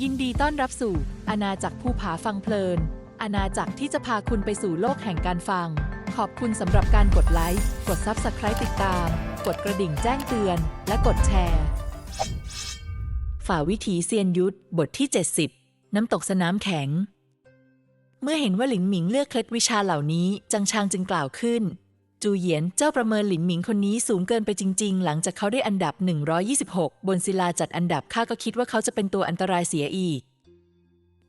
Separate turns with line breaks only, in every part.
ยินดีต้อนรับสู่อาณาจักรภูผาฟังเพลิน อาณาจักรที่จะพาคุณไปสู่โลกแห่งการฟัง ขอบคุณสำหรับการกดไลค์ กด Subscribe ติดตาม กดกระดิ่งแจ้งเตือน และกดแชร์ ฝ่าวิถีเซียนยุทธบทที่ 70 น้ำตกสนามแข็ง เมื่อเห็นว่าหลินหมิงเลือกเคล็ดวิชาเหล่านี้ จังชางจึงกล่าวขึ้น จูเหยียนเจ้าประเมินหลินหมิงคนนี้สูงเกินไปจริง ๆ หลังจากเขาได้อันดับ 126 บนศิลาจัดอันดับข้าก็คิดว่าเขาจะเป็นตัวอันตรายเสียอีก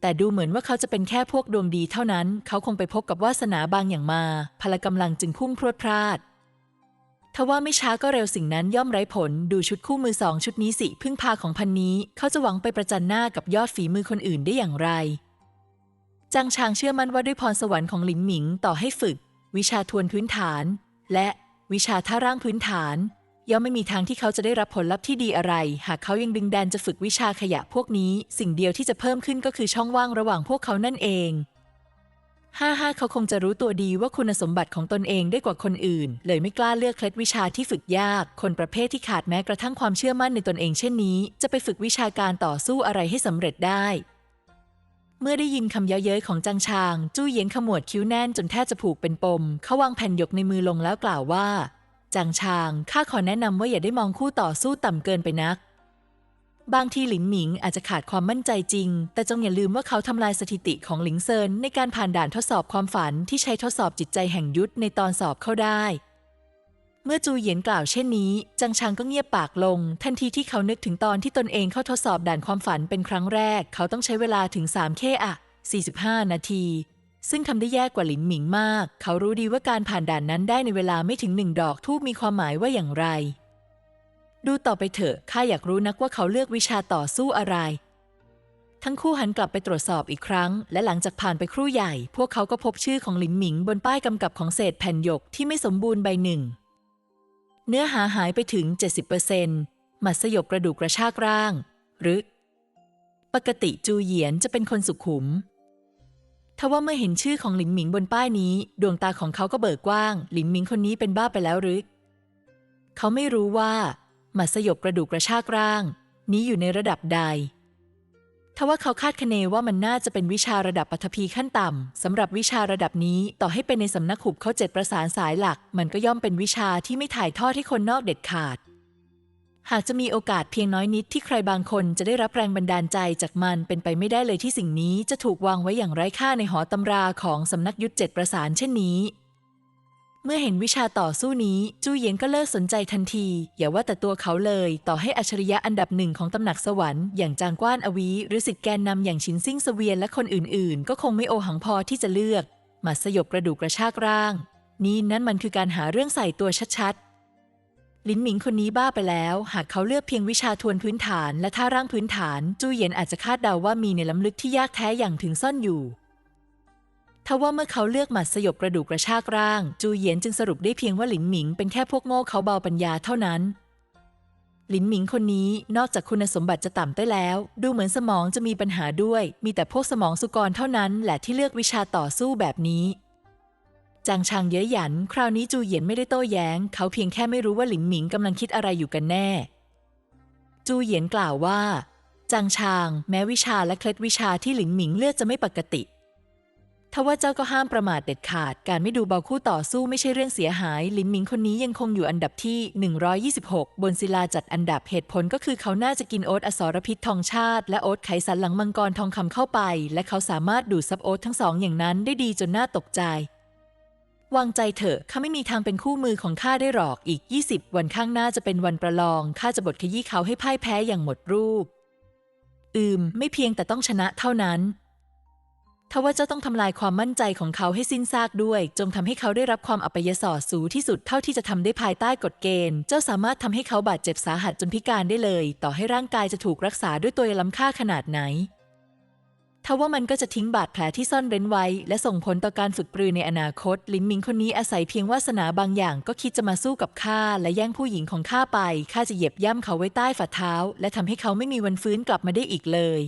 แต่ดูเหมือนว่าเขาจะเป็นแค่พวกดวงดีเท่านั้น เขาคงไปพบกับวาสนาบางอย่างมา พละกำลังจึงพุ่งพรวดพราดทว่าไม่ช้าก็เร็วสิ่งนั้นย่อมไร้ผล ดูชุดคู่มือสองชุดนี้สิพึ่งพาของพันนี้ เขาจะหวังไปประจันหน้ากับยอดฝีมือคนอื่นได้อย่างไรจางชางเชื่อมั่นว่าด้วยพรสวรรค์ของหลินหมิงต่อให้ฝึก วิชาทวนพื้นฐาน และวิชาท่าร่างพื้นฐาน ย่อมไม่มีทางที่เขาจะได้รับผลลัพธ์ที่ดีอะไร หากเขายังดึงดันจะฝึกวิชาขยะพวกนี้ สิ่งเดียวที่จะเพิ่มขึ้นก็คือช่องว่างระหว่างพวกเขานั่นเองห้าห้าเขาคงจะรู้ตัวดีว่าคุณสมบัติของตนเองได้กว่าคนอื่น เลยไม่กล้าเลือกเคล็ดวิชาที่ฝึกยาก คนประเภทที่ขาดแม้กระทั่งความเชื่อมั่นในตนเองเช่นนี้ จะไปฝึกวิชาการต่อสู้อะไรให้สำเร็จได้ เมื่อได้ยินคำเย้ยเย้ยของจังชาง จู้เยียนขมวดคิ้วแน่นจนแทบจะผูกเป็นปม เขาวางแผ่นหยกในมือลงแล้วกล่าวว่าจังชางข้าขอแนะนำว่าอย่าได้มองคู่ต่อสู้ต่ำเกินไปนัก บางทีหลินหมิงอาจจะขาดความมั่นใจจริง แต่จงอย่าลืมว่าเขาทำลายสถิติของหลิงเซินในการผ่านด่านทดสอบความฝันที่ใช้ทดสอบจิตใจแห่งยุทธในตอนสอบเข้าได้ เมื่อจูเหยียนกล่าวเช่นนี้ จังชางก็เงียบปากลง ทันทีที่เขานึกถึงตอนที่ตนเองเข้าทดสอบด่านความฝันเป็นครั้งแรก เขาต้องใช้เวลาถึง3เคอะ45 นาที ซึ่งทำได้แย่กว่าหลินหมิงมาก เขารู้ดีว่าการผ่านด่านนั้นได้ในเวลาไม่ถึงหนึ่งดอกทูบมีความหมายว่าอย่างไร ดูต่อไปเถอะข้าอยากรู้นักว่าเขาเลือกวิชาต่อสู้อะไร ทั้งคู่หันกลับไปตรวจสอบอีกครั้ง และหลังจากผ่านไปครู่ใหญ่ พวกเขาก็พบชื่อของหลินหมิงบนป้ายกำกับของเศษแผ่นหยกที่ไม่สมบูรณ์ใบหนึ่ง เนื้อหาหายไปถึง 70%หมัดสยบกระดูกกระชากร่าง หรือ ปกติจูเหยียนจะเป็นคนสุขุม ทว่าเมื่อเห็นชื่อของหลินหมิงบนป้ายนี้ ดวงตาของเขาก็เบิกกว้าง หลินหมิงคนนี้เป็นบ้าไปแล้วหรือ เขาไม่รู้ว่าหมัดสยบกระดูกกระชากร่าง นี้อยู่ในระดับใด ทว่าเขาคาดคะเนว่ามันน่าจะเป็นวิชาระดับปัทภีขั้นต่ำสำหรับวิชาระดับนี้ต่อให้เป็นในสำนักขุบเขาเจ็ดประสานสายหลัก มันก็ย่อมเป็นวิชาที่ไม่ถ่ายทอดให้คนนอกเด็ดขาด หากจะมีโอกาสเพียงน้อยนิดที่ใครบางคนจะได้รับแรงบันดาลใจจากมันเป็นไปไม่ได้เลยที่สิ่งนี้จะถูกวางไว้อย่างไร้ค่าในหอตำราของสำนักยุทธเจ็ดประสานเช่นนี้ เมื่อเห็นวิชาต่อสู้นี้ จูเหยียนก็เลิกสนใจทันที อย่าว่าแต่ตัวเขาเลย ต่อให้อัจฉริยะอันดับหนึ่งของตำหนักสวรรค์อย่างจางกว้านอวีหรือสิทธิแกนนำอย่างชินซิ่งเสวียนและคนอื่นๆ ก็คงไม่โอหังพอที่จะเลือกมัดสยบกระดูกกระชากร่าง นี่นั่นมันคือการหาเรื่องใส่ตัวชัดๆ ลินหมิงคนนี้บ้าไปแล้ว หากเขาเลือกเพียงวิชาทวนพื้นฐาน และท่าร่างพื้นฐาน จูเหยียนอาจจะคาดเดาว่ามีในล้ำลึกที่ยากแท้อย่างถึงซ่อนอยู่ ทว่าเมื่อเขาเลือกหมัดสยบกระดูกกระชากร่าง จูเหยียนจึงสรุปได้เพียงว่าหลินหมิงเป็นแค่พวกโง่เขาเบาปัญญาเท่านั้น หลินหมิงคนนี้นอกจากคุณสมบัติจะต่ำได้แล้ว ดูเหมือนสมองจะมีปัญหาด้วย มีแต่พวกสมองสุกรเท่านั้นแหละที่เลือกวิชาต่อสู้แบบนี้จางชางเย้ยหยัน คราวนี้จูเหยียนไม่ได้โต้แย้ง เขาเพียงแค่ไม่รู้ว่าหลินหมิงกำลังคิดอะไรอยู่กันแน่ จูเหยียนกล่าวว่าจางชาง แม้วิชาและเคล็ดวิชาที่หลินหมิงเลือกจะไม่ปกติ ทว่าเจ้าก็ห้ามประมาทเด็ดขาด การไม่ดูเบาคู่ต่อสู้ไม่ใช่เรื่องเสียหาย ลินหมิงคนนี้ยังคงอยู่อันดับที่ 126 บนศิลาจัดอันดับเหตุผลก็คือเขาน่าจะกินโอ๊ตอสรพิษทองชาติ และโอ๊ตไขสันหลังมังกรทองคำเข้าไป และเขาสามารถดูดซับโอ๊ตทั้งสองอย่างนั้นได้ดีจนน่าตกใจ วางใจเถอะข้าไม่มีทางเป็นคู่มือของข้าได้หรอกอีก 20 วันข้างหน้าจะเป็นวันประลองข้าจะบทขยี้เขาให้พ่ายแพ้อย่างหมดรูป อืม ไม่เพียงแต่ต้องชนะเท่านั้น ทว่าเจ้าต้องทำลายความมั่นใจของเขาให้สิ้นซากด้วย จงทำให้เขาได้รับความอัปยศสูงที่สุดเท่าที่จะทำได้ภายใต้กฎเกณฑ์ เจ้าสามารถทำให้เขาบาดเจ็บสาหัสจนพิการได้เลย ต่อให้ร่างกายจะถูกรักษาด้วยตัวยาล้ำค่าขนาดไหนทว่ามันก็จะทิ้งบาดแผลที่ซ่อนเร้นไว้ และส่งผลต่อการฝึกปรือในอนาคต ลินมิงคนนี้อาศัยเพียงวาสนาบางอย่างก็คิดจะมาสู้กับข้าและแย่งผู้หญิงของข้าไปข้าจะเหยียบย่ำเขาไว้ใต้ฝ่าเท้า และทำให้เขาไม่มีวันฟื้นกลับมาได้อีกเลย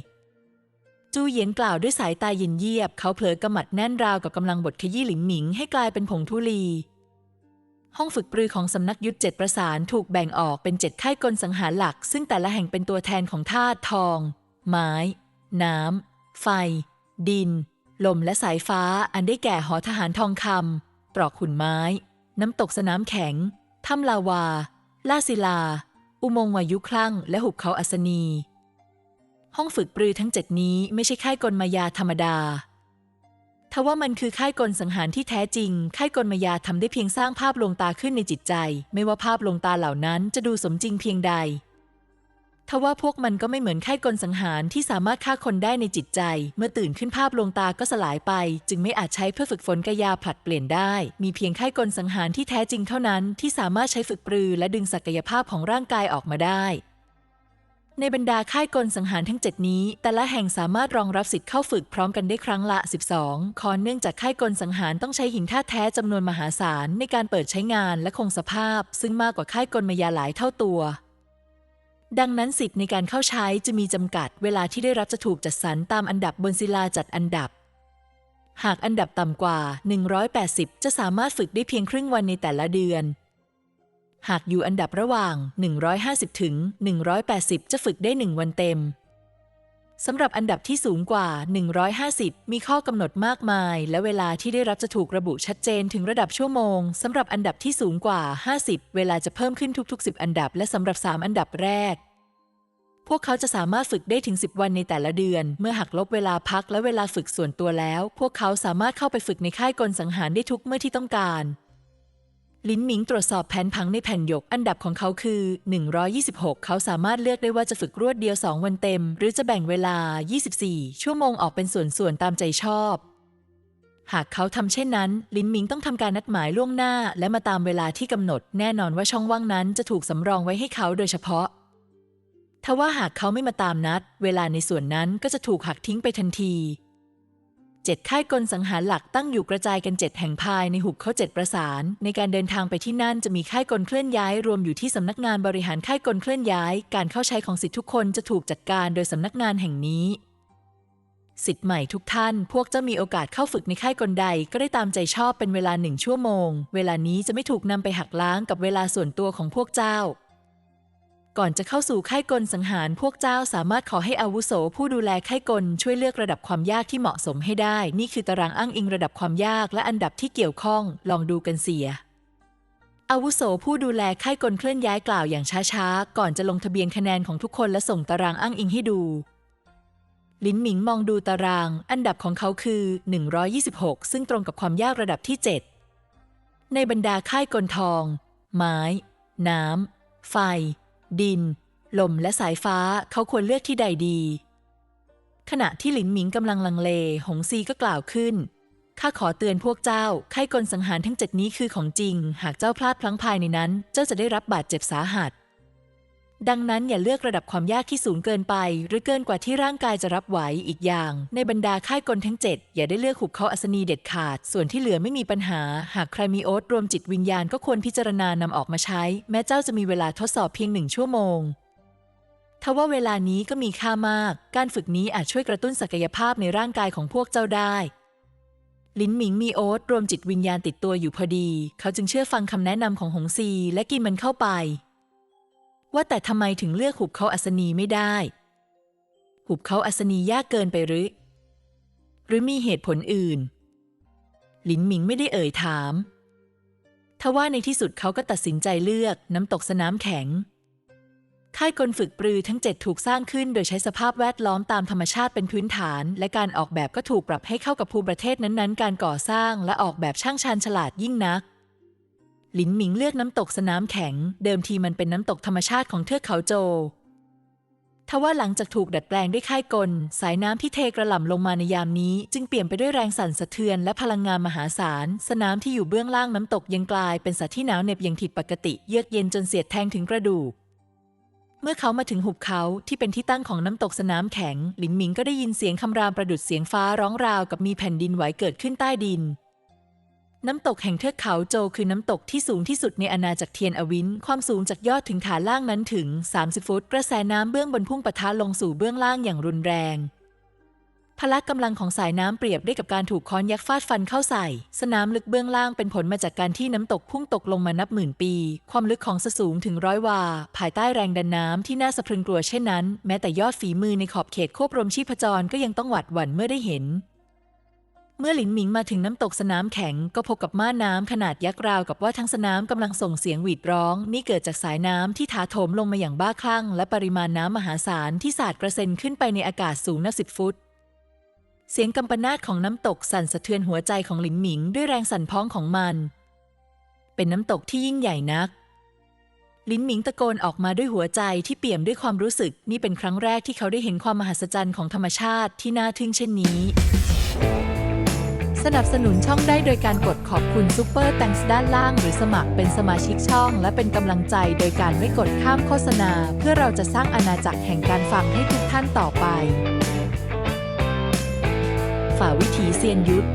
จูเหยียนกล่าวด้วยสายตาเย็นเยียบ เขาเผลอกำมัดแน่นราวกับกำลังบดขยี้หลินหมิงให้กลายเป็นผงธุลี ห้องฝึกปรือของสำนักยุทธเจ็ดประสานถูกแบ่งออกเป็นเจ็ดค่ายกลสังหารหลัก ซึ่งแต่ละแห่งเป็นตัวแทนของธาตุทอง ไม้ น้ำ ไฟ ดิน ลมและสายฟ้าอันได้แก่หอทหารทองคำปลอกขุนไม้ น้ำตกสนามแข็งถ้ำลาวาล่าศิลา อุโมงค์วายุคลั่ง และหุบเขาอัศนี ห้องฝึกปรือทั้งเจ็ดนี้ไม่ใช่ค่ายกลมายาธรรมดา ทว่ามันคือค่ายกลสังหารที่แท้จริง ค่ายกลมายาทำได้เพียงสร้างภาพลวงตาขึ้นในจิตใจ ไม่ว่าภาพลวงตาเหล่านั้นจะดูสมจริงเพียงใด ทว่าพวกมันก็ไม่เหมือนค่ายกลสังหารที่สามารถฆ่าคนได้ในจิตใจ เมื่อตื่นขึ้นภาพลวงตาก็สลายไป จึงไม่อาจใช้เพื่อฝึกฝนกายาผลัดเปลี่ยนได้ มีเพียงค่ายกลสังหารที่แท้จริงเท่านั้น ที่สามารถใช้ฝึกปรือและดึงศักยภาพของร่างกายออกมาได้ ในบรรดาค่ายกลสังหารทั้ง 7 นี้ แต่ละแห่งสามารถรองรับสิทธิ์เข้าฝึกพร้อมกันได้ครั้งละ 12 คอนเนื่องจากค่ายกลสังหารต้องใช้หินท่าแท้จำนวนมหาศาลในการเปิดใช้งานและคงสภาพ ซึ่งมากกว่าค่ายกลมายาหลายเท่าตัว ดังนั้นสิทธิ์ในการเข้าใช้จะมีจำกัด เวลาที่ได้รับจะถูกจัดสรรตามอันดับบนศิลาจัดอันดับ หากอันดับต่ำกว่า 180 จะสามารถฝึกได้เพียงครึ่งวันในแต่ละเดือน หากอยู่อันดับระหว่าง 150 ถึง 180 จะฝึกได้ 1 วันเต็ม สำหรับอันดับที่สูงกว่า 150 มีข้อกำหนดมากมาย และเวลาที่ได้รับจะถูกระบุชัดเจนถึงระดับชั่วโมง สำหรับอันดับที่สูงกว่า 50 เวลาจะเพิ่มขึ้นทุกๆ 10 อันดับ และสำหรับ 3 อันดับแรก พวกเขาจะสามารถฝึกได้ถึง 10 วันในแต่ละเดือน เมื่อหักลบเวลาพักและเวลาฝึกส่วนตัวแล้ว พวกเขาสามารถเข้าไปฝึกในค่ายกลสังหารได้ทุกเมื่อที่ต้องการ ลินหมิงตรวจสอบแผนผังในแผ่นหยก อันดับของเขาคือ 126 เขาสามารถเลือกได้ว่าจะฝึกรวดเดียว 2 วันเต็ม หรือจะแบ่งเวลา 24 ชั่วโมงออกเป็นส่วนๆ ตามใจชอบ หากเขาทำเช่นนั้น ลินหมิงต้องทำการนัดหมายล่วงหน้า และมาตามเวลาที่กำหนด แน่นอนว่าช่องว่างนั้นจะถูกสำรองไว้ให้เขาโดยเฉพาะทว่าหากเขาไม่มาตามนัด เวลาในส่วนนั้นก็จะถูกหักทิ้งไปทันที เจ็ดค่ายกลสังหารหลักตั้งอยู่กระจายกันเจ็ดแห่งภายในหุบเขาเจ็ดประสาน ในการเดินทางไปที่นั่นจะมีค่ายกลเคลื่อนย้าย รวมอยู่ที่สำนักงานบริหารค่ายกลเคลื่อนย้าย การเข้าใช้ของสิทธิทุกคนจะถูกจัดการโดยสำนักงานแห่งนี้ สิทธิ์ใหม่ทุกท่าน พวกเจ้ามีโอกาสเข้าฝึกในค่ายกลใดก็ได้ตามใจชอบเป็นเวลาหนึ่งชั่วโมง เวลานี้จะไม่ถูกนำไปหักล้างกับเวลาส่วนตัวของพวกเจ้า ก่อนจะเข้าสู่ค่ายกลสังหารพวกเจ้าสามารถขอให้อาวุโส ผู้ดูแลค่ายกลช่วยเลือกระดับความยากที่เหมาะสมให้ได้ นี่คือตารางอ้างอิงระดับความยากและอันดับที่เกี่ยวข้อง ลองดูกันเสีย อาวุโสผู้ดูแลค่ายกลเคลื่อนย้ายกล่าวอย่างช้าๆ ก่อนจะลงทะเบียนคะแนนของทุกคนและส่งตารางอ้างอิงให้ดู ลินหมิงมองดูตาราง อันดับของเขาคือ 126 ซึ่งตรงกับความยากระดับที่ 7 ในบรรดาค่ายกลทอง ไม้ น้ำ ไฟ ดิน ลมและสายฟ้าเขาควรเลือกที่ใดดี ขณะที่หลินหมิงกำลังลังเล หงซีก็กล่าวขึ้น ข้าขอเตือนพวกเจ้า ไข้กลสังหารทั้งเจ็ดนี้คือของจริง หากเจ้าพลาดพลั้งภายในนั้น เจ้าจะได้รับบาดเจ็บสาหัส ดังนั้นอย่าเลือกระดับความยากที่สูงเกินไป หรือเกินกว่าที่ร่างกายจะรับไหวอีกอย่าง ในบรรดาค่ายกลทั้งเจ็ดอย่าได้เลือกหุบเขาอัศนีเด็ดขาด ส่วนที่เหลือไม่มีปัญหา หากใครมีโอ๊ตรวมจิตวิญญาณก็ควรพิจารณานำออกมาใช้ แม้เจ้าจะมีเวลาทดสอบเพียงหนึ่งชั่วโมงทว่าเวลานี้ก็มีค่ามาก การฝึกนี้อาจช่วยกระตุ้นศักยภาพในร่างกายของพวกเจ้าได้ลินหมิงมีโอ๊ตรวมจิตวิญญาณติดตัวอยู่พอดี เขาจึงเชื่อฟังคำแนะนำของหงซีและกินมันเข้าไป ว่าแต่ทำไมถึงเลือกหุบเขาอัศนีไม่ได้ หุบเขาอัศนียากเกินไปหรือ หรือมีเหตุผลอื่น หลินหมิงไม่ได้เอ่ยถาม ทว่าในที่สุดเขาก็ตัดสินใจเลือกน้ำตกสนามแข็ง ค่ายกลฝึกปรือทั้ง7ถูกสร้างขึ้นโดยใช้สภาพแวดล้อมตามธรรมชาติเป็นพื้นฐาน และการออกแบบก็ถูกปรับให้เข้ากับภูมิประเทศนั้นๆ การก่อสร้างและออกแบบช่างชาญฉลาดยิ่งนัก หลินหมิงเลือกน้ำตกสนามแข็ง เดิมทีมันเป็นน้ำตกธรรมชาติของเทือกเขาโจทว่าหลังจากถูกดัดแปลงด้วยค่ายกล สายน้ำที่เทกระหล่ำลงมาในยามนี้ จึงเปลี่ยนไปด้วยแรงสั่นสะเทือนและพลังงานมหาศาล สนามที่อยู่เบื้องล่างน้ำตกยังกลายเป็นสัตว์ที่หนาวเหน็บอย่างผิดปกติ เยือกเย็นจนเสียดแทงถึงกระดูก เมื่อเขามาถึงหุบเขาที่เป็นที่ตั้งของน้ำตกสนามแข็ง หลินหมิงก็ได้ยินเสียงคำรามประดุดเสียงฟ้าร้องราวกับมีแผ่นดินไหวเกิดขึ้นใต้ดิน น้ำตกแห่งเทือกเขาโจคือน้ำตกที่สูงที่สุดในอาณาจักรเทียนอวิน ความสูงจากยอดถึงฐานล่างนั้นถึง 30 ฟุต กระแสน้ำเบื้องบนพุ่งปะทะลงสู่เบื้องล่างอย่างรุนแรง พละกำลังของสายน้ำเปรียบได้กับการถูกค้อนยักษ์ฟาดฟันเข้าใส่ สนามลึกเบื้องล่างเป็นผลมาจากการที่น้ำตกพุ่งตกลงมานับหมื่นปี ความลึกของสสูงถึงร้อยวา ภายใต้แรงดันน้ำที่น่าสะพรึงกลัวเช่นนั้น แม้แต่ยอดฝีมือในขอบเขตควบรวมชีพจรก็ยังต้องหวาดหวั่นเมื่อได้เห็น เมื่อหลินหมิงมาถึงน้ำตกสนามแข็งก็พบกับม่านน้ำขนาดยักษ์ราวกับว่าทั้งสนามกำลังส่งเสียงหวีดร้อง นี่เกิดจากสายน้ำที่ถาโถมลงมาอย่างบ้าคลั่ง และปริมาณน้ำมหาศาลที่สาดกระเซ็นขึ้นไปในอากาศสูงนับสิบฟุต เสียงกำปนาตของน้ำตกสั่นสะเทือนหัวใจของหลินหมิงด้วยแรงสั่นพ้องของมัน เป็นน้ำตกที่ยิ่งใหญ่นัก ลินหมิงตะโกนออกมาด้วยหัวใจที่เปี่ยมด้วยความรู้สึก นี่เป็นครั้งแรกที่เขาได้เห็นความมหัศจรรย์ของธรรมชาติที่น่าทึ่งเช่นนี้ สนับสนุนช่องได้โดยการกดขอบคุณซูเปอร์แตงส์ด้านล่าง หรือสมัครเป็นสมาชิกช่อง และเป็นกำลังใจโดยการไม่กดข้ามโฆษณา เพื่อเราจะสร้างอาณาจักรแห่งการฟังให้ทุกท่านต่อไป ฝ่าวิถีเซียนยุทธ